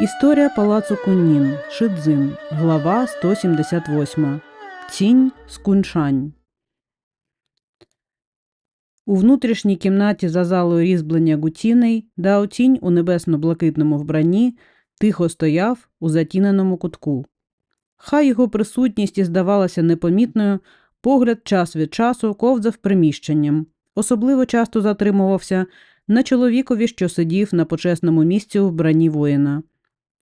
Історія палацу Куннін. Шидзин. Глава 178. Тінь Скуншань. У внутрішній кімнаті за залою різьблення гутіней Дао Тінь у небесно-блакитному вбранні тихо стояв у затіненому кутку. Хай його присутність і здавалася непомітною, погляд час від часу ковзав приміщенням, особливо часто затримувався на чоловікові, що сидів на почесному місці у вбранні воїна.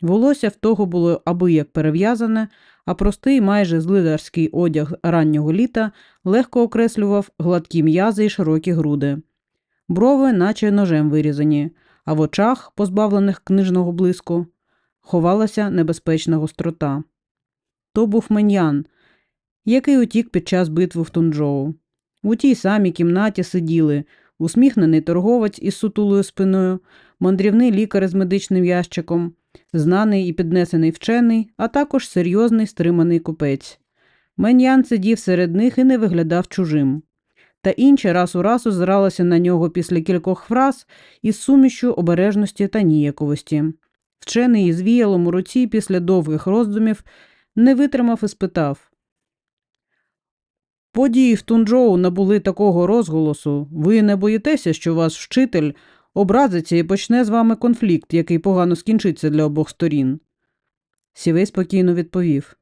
Волосся в того було аби як перев'язане, а простий майже злидарський одяг раннього літа легко окреслював гладкі м'язи і широкі груди. Брови, наче ножем вирізані, а в очах, позбавлених книжного блиску, ховалася небезпечна гострота. То був Меньян, який утік під час битви в Тунджоу. У тій самій кімнаті сиділи усміхнений торговець із сутулою спиною, мандрівний лікар з медичним ящиком, знаний і піднесений вчений, а також серйозний стриманий купець. Меньян сидів серед них і не виглядав чужим. Та інші раз у раз озиралися на нього після кількох фраз із сумішю обережності та ніяковості. Вчений із віялом у руці після довгих роздумів не витримав і спитав Події в Тунджоу набули такого розголосу. Ви не боїтеся, що ваш вчитель образиться і почне з вами конфлікт, який погано скінчиться для обох сторін. Сівей спокійно відповів.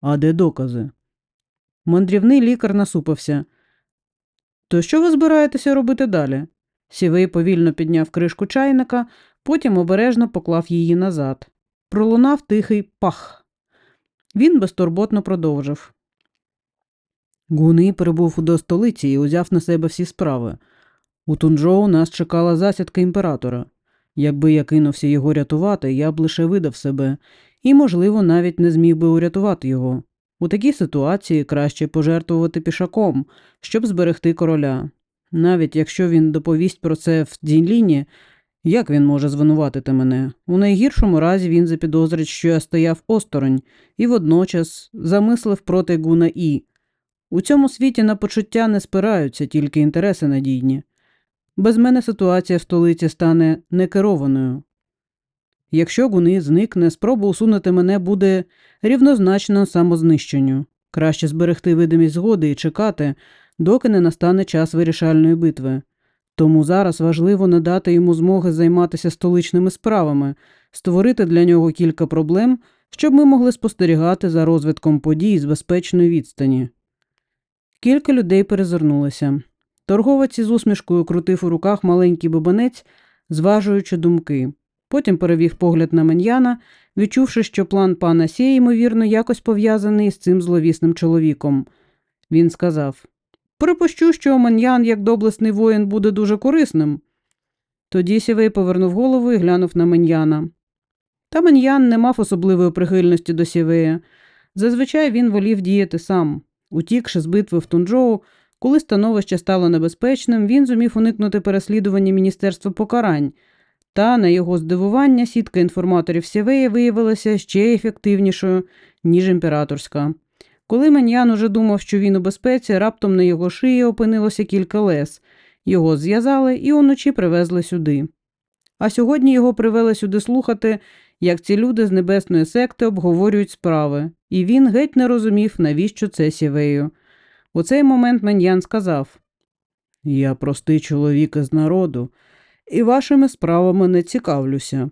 А де докази? Мандрівний лікар насупився. То що ви збираєтеся робити далі? Сівей повільно підняв кришку чайника, потім обережно поклав її назад. Пролунав тихий пах. Він безтурботно продовжив. Гуни прибув до столиці і узяв на себе всі справи. У Тунджоу нас чекала засідка імператора. Якби я кинувся його рятувати, я б лише видав себе і, можливо, навіть не зміг би урятувати його. У такій ситуації краще пожертвувати пішаком, щоб зберегти короля. Навіть якщо він доповість про це в Дзінліні, як він може звинуватити мене? У найгіршому разі він запідозрить, що я стояв осторонь і водночас замислив проти Гуна І. У цьому світі на почуття не спираються тільки інтереси надійні. Без мене ситуація в столиці стане некерованою. Якщо гуни зникне, спроба усунути мене буде рівнозначно самознищенню. Краще зберегти видимість згоди і чекати, доки не настане час вирішальної битви. Тому зараз важливо не дати йому змоги займатися столичними справами, створити для нього кілька проблем, щоб ми могли спостерігати за розвитком подій з безпечної відстані. Кілька людей перезирнулися. Торговець із усмішкою крутив у руках маленький бабанець, зважуючи думки. Потім перевів погляд на Меньяна, відчувши, що план пана Сє, ймовірно, якось пов'язаний з цим зловісним чоловіком. Він сказав Припущу, що Меньян, як доблесний воїн, буде дуже корисним. Тоді Сівей повернув голову і глянув на Меньяна. Та Меньян не мав особливої прихильності до Сівея. Зазвичай він волів діяти сам. Утікши з битви в Тунджоу, коли становище стало небезпечним, він зумів уникнути переслідування Міністерства покарань, та, на його здивування, сітка інформаторів Сєвея виявилася ще ефективнішою, ніж імператорська. Коли Маньян уже думав, що він у безпеці, раптом на його шиї опинилося кілька лес. Його зв'язали і уночі привезли сюди. А сьогодні його привели сюди слухати, як ці люди з небесної секти обговорюють справи, і він геть не розумів, навіщо це сівею. У цей момент Меньян сказав Я простий чоловік із народу, і вашими справами не цікавлюся.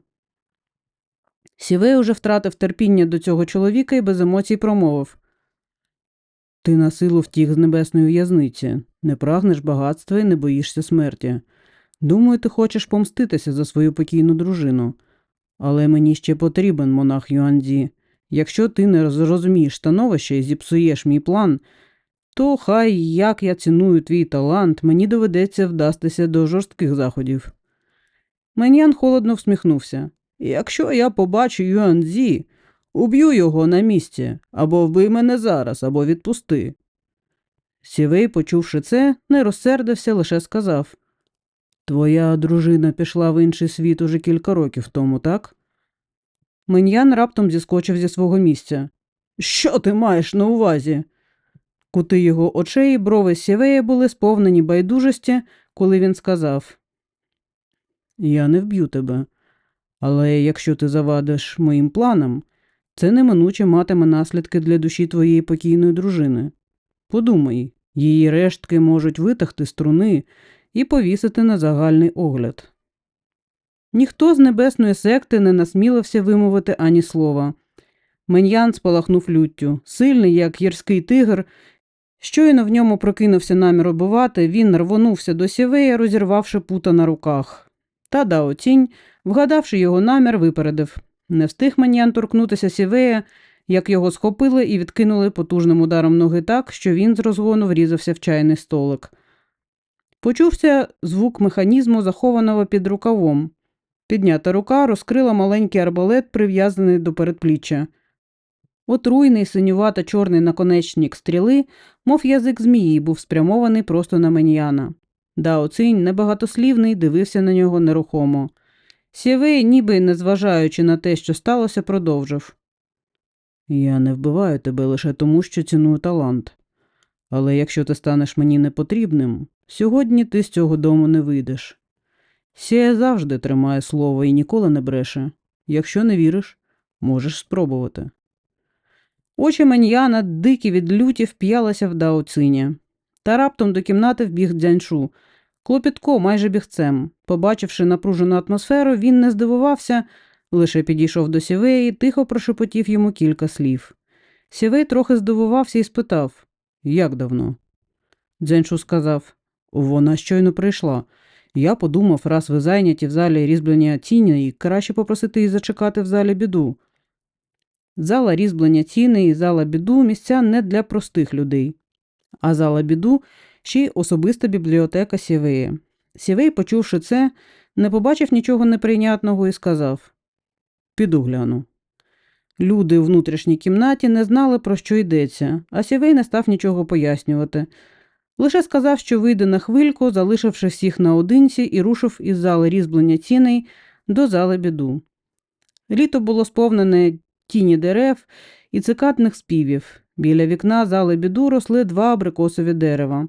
Сівей уже втратив терпіння до цього чоловіка і без емоцій промовив Ти на силу втік з небесної в'язниці, не прагнеш багатства і не боїшся смерті. Думаю, ти хочеш помститися за свою покійну дружину. Але мені ще потрібен монах Юанзі. Якщо ти не зрозумієш становище і зіпсуєш мій план, то хай як я ціную твій талант, мені доведеться вдастися до жорстких заходів. Менян холодно всміхнувся. Якщо я побачу Юанзі, уб'ю його на місці, або вбий мене зараз, або відпусти. Сівей, почувши це, не розсердився, лише сказав Твоя дружина пішла в інший світ уже кілька років тому, так? Меньян раптом зіскочив зі свого місця. Що ти маєш на увазі? Кути його очей брови сівея були сповнені байдужості, коли він сказав Я не вб'ю тебе, Але якщо ти завадиш моїм планам, це неминуче матиме наслідки для душі твоєї покійної дружини. Подумай, її рештки можуть витахти струни і повісити на загальний огляд. Ніхто з небесної секти не насмілився вимовити ані слова. Мен'ян спалахнув люттю, сильний, як гірський тигр. Щойно в ньому прокинувся намір убивати, він рвонувся до сівея, розірвавши пута на руках. Та Дао Цінь, вгадавши його намір, випередив. Не встиг Мен'ян торкнутися сівея, як його схопили і відкинули потужним ударом ноги так, що він з розгону врізався в чайний столик. Почувся звук механізму, захованого під рукавом. Піднята рука розкрила маленький арбалет, прив'язаний до передпліччя. Отруйний синювато чорний наконечник стріли, мов язик змії, був спрямований просто на Меньяна. Дао Цинь, небагатослівний, дивився на нього нерухомо. Сєвей, ніби незважаючи на те, що сталося, продовжив. Я не вбиваю тебе лише тому, що ціную талант. Але якщо ти станеш мені непотрібним, сьогодні ти з цього дому не вийдеш. Сія завжди тримає слово і ніколи не бреше. Якщо не віриш, можеш спробувати. Очі Маньяна, дикі від люті, вп'ялися в Даоциня. Та раптом до кімнати вбіг дзяньшу. Клопітко, майже бігцем. Побачивши напружену атмосферу, він не здивувався, лише підійшов до Сівеї тихо прошепотів йому кілька слів. Сівей трохи здивувався і спитав Як давно? Дзяньшу сказав Вона щойно прийшла. Я подумав, раз ви зайняті в залі різьблення тіні, і краще попросити її зачекати в залі біду. Зала різьблення тіни і зала біду місця не для простих людей, а зала біду ще й особиста бібліотека Сівеї. Сівей, почувши це, не побачив нічого неприйнятного і сказав Піду гляну. Люди у внутрішній кімнаті не знали, про що йдеться, а Сівей не став нічого пояснювати. Лише сказав, що вийде на хвильку, залишивши всіх наодинці, і рушив із зали різьблення тіней до зали біду. Літо було сповнене тіні дерев і цикатних співів. Біля вікна зали біду росли два абрикосові дерева.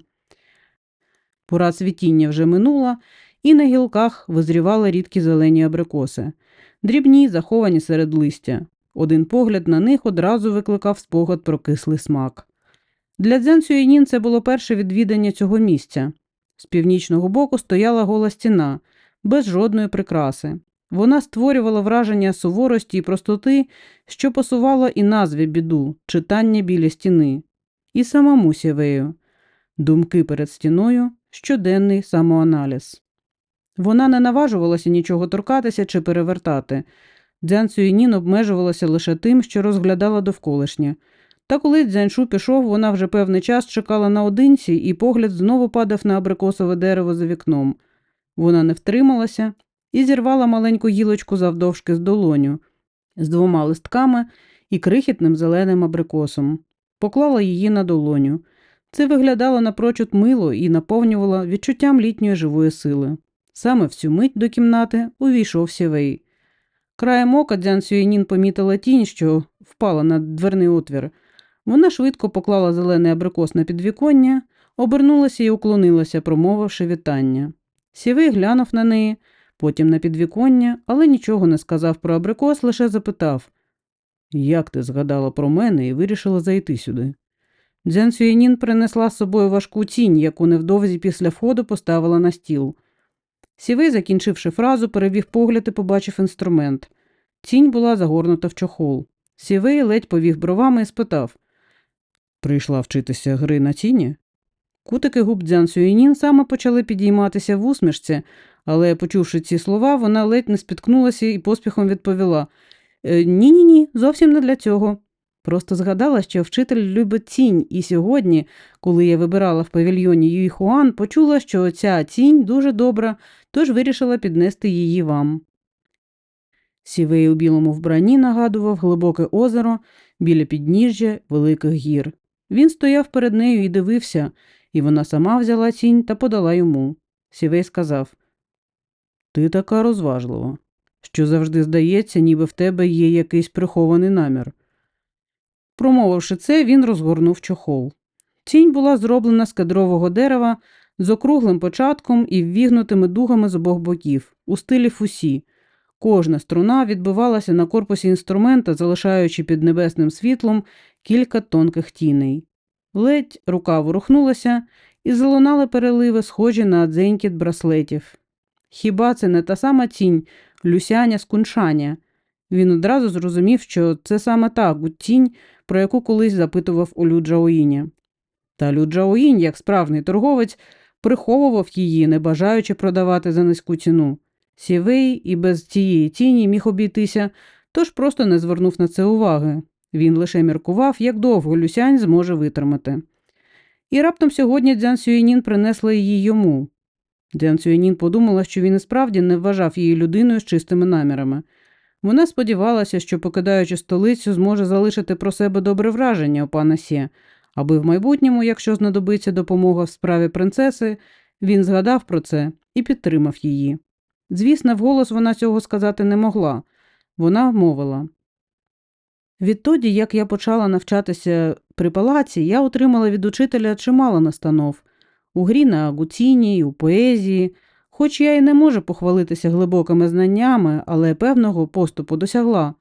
Пора цвітіння вже минула, і на гілках визрівали рідкі зелені абрикоси, дрібні, заховані серед листя. Один погляд на них одразу викликав спогад про кислий смак. Для Дзен Сюєнін це було перше відвідання цього місця. З північного боку стояла гола стіна, без жодної прикраси. Вона створювала враження суворості і простоти, що посувало і назві біду, читання біля стіни, і самому сєвею, думки перед стіною, щоденний самоаналіз. Вона не наважувалася нічого торкатися чи перевертати. Дзян Цюєнін обмежувалася лише тим, що розглядала довколишнє. Та коли дзяньшу пішов, вона вже певний час чекала наодинці, і погляд знову падав на абрикосове дерево за вікном. Вона не втрималася і зірвала маленьку гілочку завдовжки з долоню, з двома листками і крихітним зеленим абрикосом, поклала її на долоню. Це виглядало напрочуд мило і наповнювало відчуттям літньої живої сили. Саме в цю мить до кімнати увійшов сівей. Краєм ока Дзян Сюєнін помітила тінь, що впала на дверний отвір. Вона швидко поклала зелений абрикос на підвіконня, обернулася і уклонилася, промовивши вітання. Сівий глянув на неї, потім на підвіконня, але нічого не сказав про абрикос, лише запитав Як ти згадала про мене і вирішила зайти сюди? Дзян Сюєнін принесла з собою важку тінь, яку невдовзі після входу поставила на стіл. Сівий, закінчивши фразу, перевів погляд і побачив інструмент. Тінь була загорнута в чохол. Сівей ледь повів бровами і спитав Прийшла вчитися гри на тіні? Кутики губ Дзян Сюєнін саме почали підійматися в усмішці, але, почувши ці слова, вона ледь не спіткнулася і поспіхом відповіла Ні, ні, ні, зовсім не для цього. Просто згадала, що вчитель любить тінь, і сьогодні, коли я вибирала в павільйоні Юй Хуан, почула, що ця тінь дуже добра, тож вирішила піднести її вам. Сівей у білому вбранні нагадував глибоке озеро біля підніжжя великих гір. Він стояв перед нею і дивився, і вона сама взяла тінь та подала йому. Сівей сказав Ти така розважлива, що завжди здається, ніби в тебе є якийсь прихований намір. Промовивши це, він розгорнув чохол. Тінь була зроблена з кедрового дерева з округлим початком і ввігнутими дугами з обох боків, у стилі фусі. Кожна струна відбивалася на корпусі інструмента, залишаючи під небесним світлом кілька тонких тіней. Ледь рука ворухнулася і залунали переливи, схожі на дзенькіт браслетів. Хіба це не та сама тінь Люсяня з? Він одразу зрозумів, що це саме та тінь, про яку колись запитував у Лю Джаоїня. Та Лю Джаоїнь, як справжній торговець, приховував її, не бажаючи продавати за низьку ціну. Сівей і без цієї тіні міг обійтися, тож просто не звернув на це уваги. Він лише міркував, як довго Люсянь зможе витримати. І раптом сьогодні Дзян Сюєнін принесла її йому. Дзян Сюєнін подумала, що він і справді не вважав її людиною з чистими намірами. Вона сподівалася, що, покидаючи столицю, зможе залишити про себе добре враження у пана Сє, аби в майбутньому, якщо знадобиться допомога в справі принцеси, він згадав про це і підтримав її. Звісно, вголос вона цього сказати не могла. Вона мовила. Відтоді, як я почала навчатися при палаці, я отримала від учителя чимало настанов у грі на гуціні, у поезії, хоч я й не можу похвалитися глибокими знаннями, але певного поступу досягла.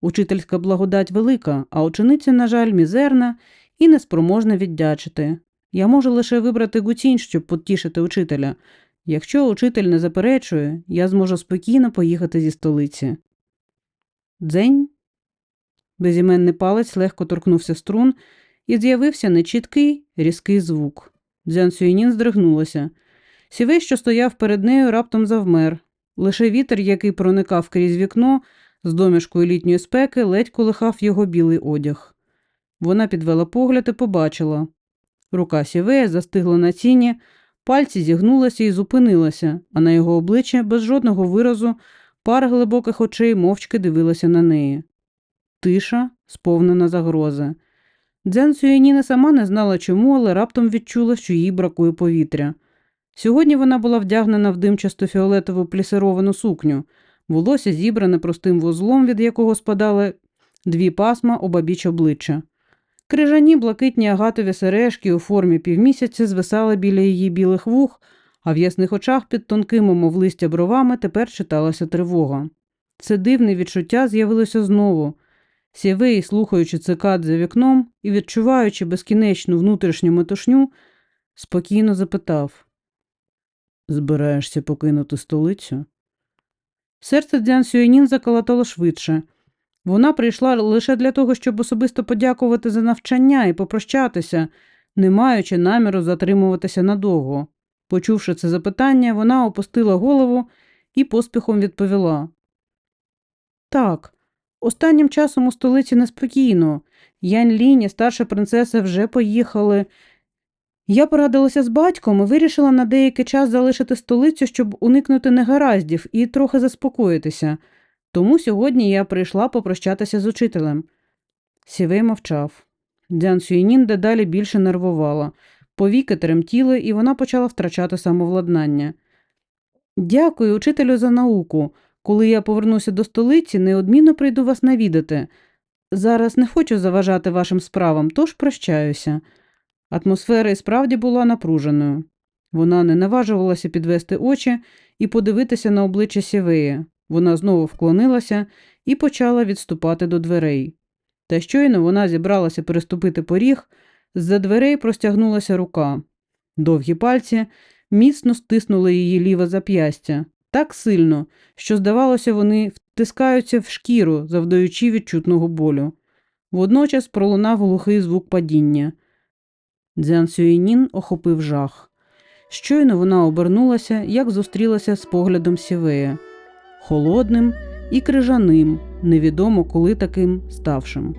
Учительська благодать велика, а учениця, на жаль, мізерна і неспроможна віддячити. Я можу лише вибрати гуцінь, щоб потішити учителя. Якщо учитель не заперечує, я зможу спокійно поїхати зі столиці. Дзень. Безіменний палець легко торкнувся струн і з'явився нечіткий, різкий звук. Дзян Сюєнін здригнулася. Сівей, що стояв перед нею, раптом завмер. Лише вітер, який проникав крізь вікно з домішкою літньої спеки, ледь колихав його білий одяг. Вона підвела погляд і побачила. Рука Сівея застигла на ціні, пальці зігнулася і зупинилася, а на його обличчя без жодного виразу пара глибоких очей мовчки дивилася на неї. Тиша, сповнена загрози. Дзен Сюєніна сама не знала чому, але раптом відчула, що їй бракує повітря. Сьогодні вона була вдягнена в димчасту фіолетову плісировану сукню, волосся зібране простим вузлом, від якого спадали дві пасма обабіч обличчя. Крижані блакитні агатові сережки у формі півмісяця звисали біля її білих вух, а в ясних очах під тонкими, мов листя бровами, тепер читалася тривога. Це дивне відчуття з'явилося знову. Сєвей, слухаючи цикад за вікном і відчуваючи безкінечну внутрішню метушню, спокійно запитав Збираєшся покинути столицю? Серце Дзян Сюєнін заколотало швидше. Вона прийшла лише для того, щоб особисто подякувати за навчання і попрощатися, не маючи наміру затримуватися надовго. Почувши це запитання, вона опустила голову і поспіхом відповіла Так, останнім часом у столиці неспокійно. Янь Лінь і старша принцеса вже поїхали. Я порадилася з батьком і вирішила на деякий час залишити столицю, щоб уникнути негараздів і трохи заспокоїтися. Тому сьогодні я прийшла попрощатися з учителем. Сівей мовчав. Дзян Сюєнін дедалі більше нервувала. Повіки тремтіли, і вона почала втрачати самовладнання. Дякую, учителю, за науку. Коли я повернуся до столиці, неодмінно прийду вас навідати. Зараз не хочу заважати вашим справам, тож прощаюся. Атмосфера і справді була напруженою. Вона не наважувалася підвести очі і подивитися на обличчя Сівея. Вона знову вклонилася і почала відступати до дверей. Та щойно вона зібралася переступити поріг, з-за дверей простягнулася рука. Довгі пальці міцно стиснули її ліве зап'ястя так сильно, що, здавалося, вони втискаються в шкіру, завдаючи відчутного болю. Водночас пролунав глухий звук падіння. Дзян Сюєнін охопив жах. Щойно вона обернулася, як зустрілася з поглядом Сівея, холодним і крижаним, невідомо коли таким ставшим.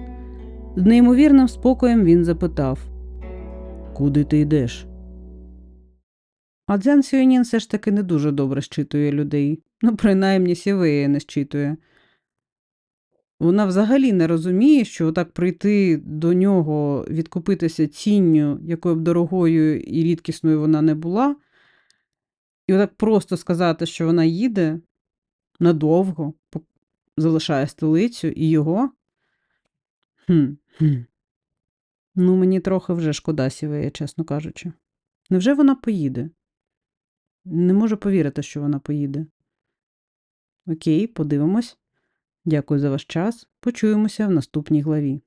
З неймовірним спокоєм він запитав Куди ти йдеш? А Дзян Сюєнін все ж таки не дуже добре щитує людей. Ну, принаймні Сівея не щитує. Вона взагалі не розуміє, що так прийти до нього, відкупитися цінню, якою б дорогою і рідкісною вона не була, і отак просто сказати, що вона їде надовго, залишає столицю і його. Хм. хм. Ну, мені трохи вже шкода сівея, чесно кажучи. Невже вона поїде? Не можу повірити, що вона поїде. Окей, подивимось. Дякую за ваш час. Почуємося в наступній главі.